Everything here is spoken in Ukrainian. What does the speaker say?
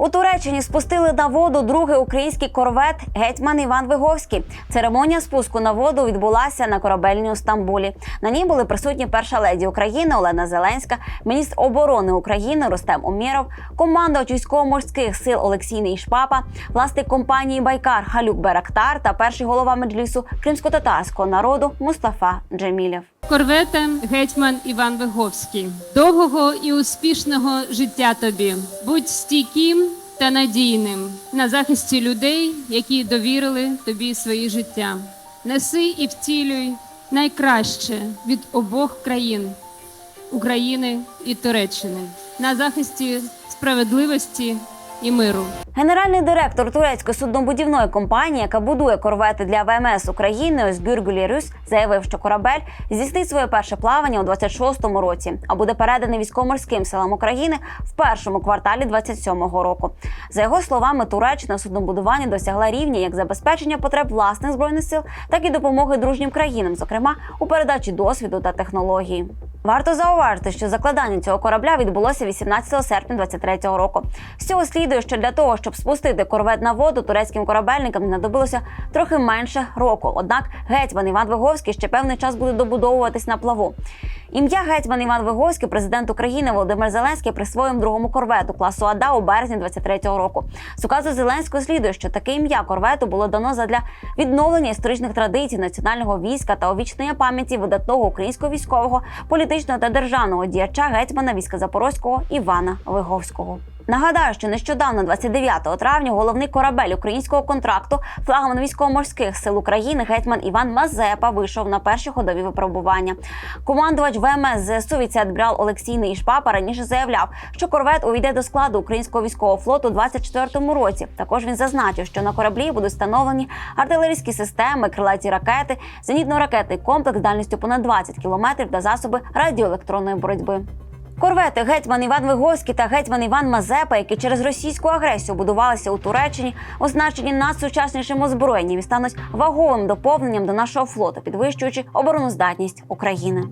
У Туреччині спустили на воду другий український корвет гетьман Іван Виговський. Церемонія спуску на воду відбулася на корабельні у Стамбулі. На ній були присутні перша леді України Олена Зеленська, міністр оборони України Рустем Умєров, командувач військово-морських сил Олексій Нейшпапа, власник компанії Байкар Халюк Берактар та перший голова меджлісу кримсько-татарського народу Мустафа Джемілєв. Корвета гетьман Іван Виговський. Довгого і успішного життя тобі. Будь стійким та надійним на захисті людей, які довірили тобі своє життя. Неси і втілюй найкраще від обох країн України і Туреччини на захисті справедливості і миру. Генеральний директор турецької суднобудівної компанії, яка будує корвети для ВМС України, Özgür Рюс, заявив, що корабель здійснить своє перше плавання у 26-му році, а буде переданий військово-морським силам України в першому кварталі 27-го року. За його словами, Туреччина у суднобудуванні досягла рівня як забезпечення потреб власних збройних сил, так і допомоги дружнім країнам, зокрема у передачі досвіду та технології. Варто зауважити, що закладання цього корабля відбулося 18 серпня 23-го року. З цього слідує, що для того, щоб спустити корвет на воду, турецьким корабельникам знадобилося трохи менше року. Однак гетьман Іван Виговський ще певний час буде добудовуватись на плаву. Ім'я гетьман Іван Виговський, президент України Володимир Зеленський присвоїв другому корвету класу АДА у березні 23-го року. З указу Зеленського слідує, що таке ім'я корвету було дано задля відновлення історичних традицій національного війська та увічнення пам'яті видатного українського військового, політичного та державного діяча гетьмана війська Запорозького Івана Виговського. Нагадаю, що нещодавно, 29 травня, головний корабель українського контракту, флагман військово-морських сил України, гетьман Іван Мазепа, вийшов на перші ходові випробування. Командувач ВМС ЗСУ віце-адмірал Олексій Нейшпапа раніше заявляв, що корвет увійде до складу українського військового флоту у 24-му році. Також він зазначив, що на кораблі будуть встановлені артилерійські системи, крилаті ракети, зенітно-ракетний комплекс дальністю понад 20 кілометрів та засоби радіоелектронної боротьби. Корвети гетьман Іван Виговський та гетьман Іван Мазепа, які через російську агресію будувалися у Туреччині, означені надсучаснішим озброєнням і стануть ваговим доповненням до нашого флоту, підвищуючи обороноздатність України.